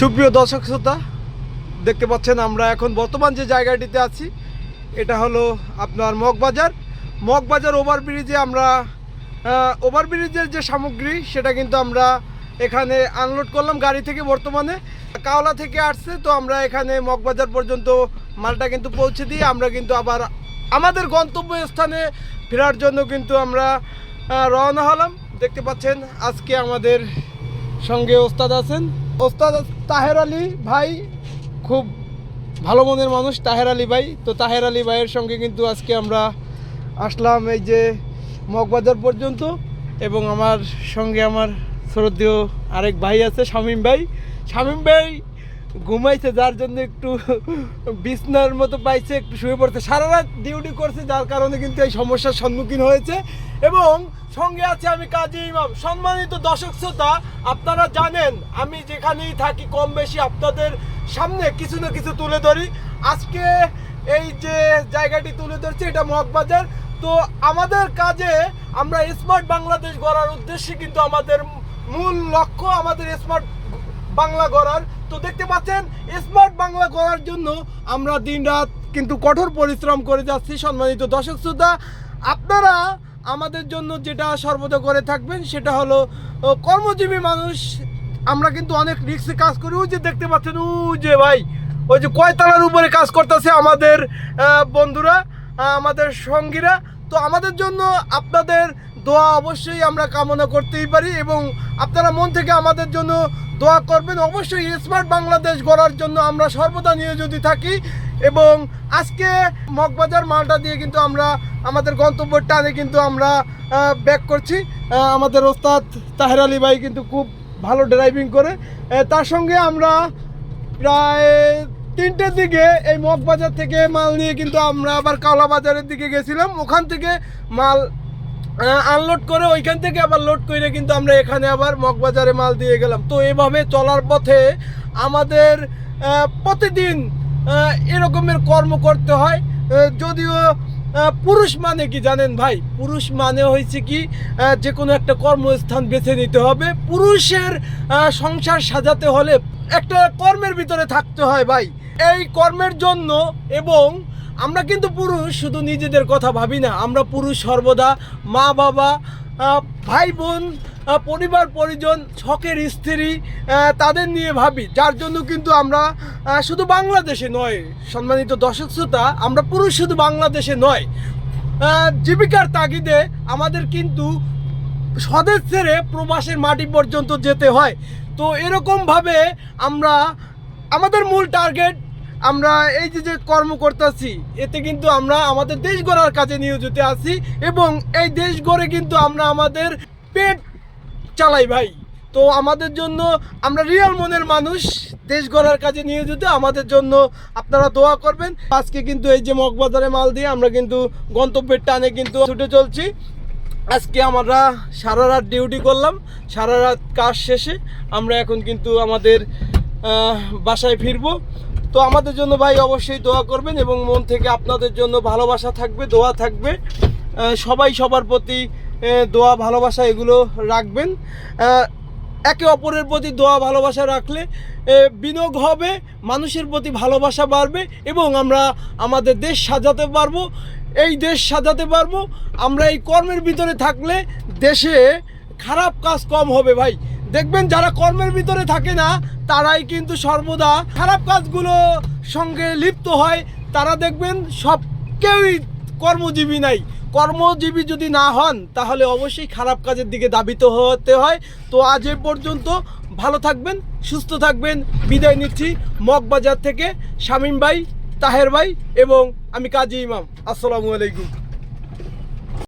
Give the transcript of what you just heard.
সুপ্রিয় দর্শক শ্রোতা, দেখতে পাচ্ছেন আমরা এখন বর্তমান যে জায়গাটিতে আছি, এটা হলো আপনার মগবাজার। মগবাজার ওভারব্রিজে আমরা ওভারব্রিজের যে সামগ্রী, সেটা কিন্তু আমরা এখানে আনলোড করলাম গাড়ি থেকে বর্তমানে। কাওলা থেকে আসছে, তো আমরা এখানে মগবাজার পর্যন্ত মালটা কিন্তু পৌঁছে দিয়ে আমরা কিন্তু আবার আমাদের গন্তব্য স্থানে ফেরার জন্য কিন্তু আমরা রওনা হলাম। দেখতে পাচ্ছেন, আজকে আমাদের সঙ্গে ওস্তাদ আছেন। ওস্তাদ তাহের আলী ভাই, খুব ভালো মনের মানুষ তাহের আলী ভাই। তো তাহের আলী ভাইয়ের সঙ্গে কিন্তু আজকে আমরা আসলাম এই যে মগবাজার পর্যন্ত এবং আমার সঙ্গে আমার শ্রদ্ধেয় আরেক ভাই আছে, শামীম ভাই। শামীম ভাই ঘুমাইছে, যার জন্য একটু বিছনার মতো পাইছে, একটু শুয়ে পড়ছে। সারা রাত ডিউটি করছে, যার কারণে কিন্তু এই সমস্যার সম্মুখীন হয়েছে। এবং সঙ্গে আছে আমি কাজী ইমাম। সম্মানিত দর্শক শ্রোতা, আপনারা জানেন, আমি যেখানেই থাকি কম বেশি আপনাদের সামনে কিছু না কিছু তুলে ধরি। আজকে এই যে জায়গাটি তুলে ধরছি, এটা মগবাজার তো আমাদের কাজে আমরা স্মার্ট বাংলাদেশ গড়ার উদ্দেশ্যে কিন্তু আমাদের মূল লক্ষ্য আমাদের স্মার্ট বাংলা গড়ার। তো দেখতে পাচ্ছেন স্মার্ট বাংলা গড়ার জন্য আমরা দিনরাত কিন্তু কঠোর পরিশ্রম করে যাচ্ছি, সম্মানিত দর্শক শ্রোতা। আপনারা আমাদের জন্য যেটা সর্বদা করে থাকবেন, সেটা হলো কর্মজীবী মানুষ। আমরা কিন্তু অনেক রিক্সে কাজ করি। ওই যে দেখতে পাচ্ছেন, ওই যে ভাই, ওই যে কয়তলার উপরে কাজ করতেছে আমাদের বন্ধুরা আমাদের সঙ্গীরা। তো আমাদের জন্য আপনাদের দোয়া অবশ্যই আমরা কামনা করতেই পারি এবং আপনারা মন থেকে আমাদের জন্য দোয়া করবেন। অবশ্যই স্মার্ট বাংলাদেশ গড়ার জন্য আমরা সর্বদা নিয়োজিত থাকি এবং আজকে মগবাজার মালটা দিয়ে কিন্তু আমরা আমাদের গন্তব্যের টানে কিন্তু আমরা ব্যাক করছি। আমাদের ওস্তাদ তাহের আলী ভাই কিন্তু খুব ভালো ড্রাইভিং করে। তার সঙ্গে আমরা প্রায় তিনটের দিকে এই মগবাজার থেকে মাল নিয়ে কিন্তু আমরা আবার কালা বাজারের দিকে গেছিলাম। ওখান থেকে মাল আনলোড করে ওইখান থেকে আবার লোড করে কিন্তু আমরা এখানে আবার মগবাজারে মাল দিয়ে গেলাম। তো এভাবে চলার পথে আমাদের প্রতিদিন এরকমের কর্ম করতে হয়। যদিও পুরুষ মানে কি জানেন ভাই? পুরুষ মানে হয়েছে কি যে কোনো একটা কর্মস্থান বেছে নিতে হবে। পুরুষের সংসার সাজাতে হলে একটা কর্মের ভিতরে থাকতে হয় ভাই। এই কর্মের জন্য এবং আমরা কিন্তু পুরুষ, শুধু নিজেদের কথা ভাবি না। আমরা পুরুষ সর্বদা, মা, বাবা ভাই, বোন পরিবার, পরিজন, শখের স্ত্রী তাদের নিয়ে ভাবি। যার জন্য কিন্তু আমরা শুধু বাংলাদেশে নয়, সম্মানিত দর্শক শ্রোতা, আমরা পুরুষ শুধু বাংলাদেশে নয়। জীবিকার তাগিদে আমাদের কিন্তু স্বদেশ ছেড়ে প্রবাসের মাটি পর্যন্ত যেতে হয়। তো এরকমভাবে আমরা, আমাদের মূল টার্গেট আমরা এই যে যে কর্ম করতেছি, এতে কিন্তু আমরা আমাদের দেশ গড়ার কাজে নিয়োজিত আছি এবং এই দেশ গড়ে কিন্তু আমরা আমাদের পেট চালাই ভাই। তো আমাদের জন্য আমরা রিয়াল মনের মানুষ, দেশ গড়ার কাজে নিয়োজিত, আমাদের জন্য আপনারা দোয়া করবেন। আজকে কিন্তু এই যে মগবাজারে মাল দিয়ে আমরা কিন্তু গন্তব্যের টানে কিন্তু ছুটে চলছি। আজকে আমরা সারা রাত ডিউটি করলাম, সারা রাত কাজ শেষে আমরা এখন কিন্তু আমাদের বাসায় ফিরবো। তো আমাদের জন্য ভাই অবশ্যই দোয়া করবেন এবং মন থেকে আপনাদের জন্য ভালোবাসা থাকবে, দোয়া থাকবে। সবাই সবার প্রতি দোয়া, ভালোবাসা এগুলো রাখবেন। একে অপরের প্রতি দোয়া, ভালোবাসা রাখলে বিনিয়োগ হবে, মানুষের প্রতি ভালোবাসা বাড়বে এবং আমরা আমাদের দেশ সাজাতে পারব। এই দেশ সাজাতে পারব। আমরা এই কর্মের ভিতরে থাকলে দেশে খারাপ কাজ কম হবে ভাই। দেখবেন যারা কর্মের ভিতরে থাকে না, তারাই কিন্তু সর্বদা খারাপ কাজগুলো সঙ্গে লিপ্ত হয়। তারা দেখবেন সব কেউই কর্মজীবী নাই। কর্মজীবী যদি না হন, তাহলে অবশ্যই খারাপ কাজের দিকে দাবিত হতে হয়। তো আজ এ পর্যন্ত ভালো থাকবেন, সুস্থ থাকবেন। বিদায় নিচ্ছি মগবাজার থেকে শামীম ভাই, তাহের ভাই এবং আমি কাজী ইমাম। আসসালামু আলাইকুম।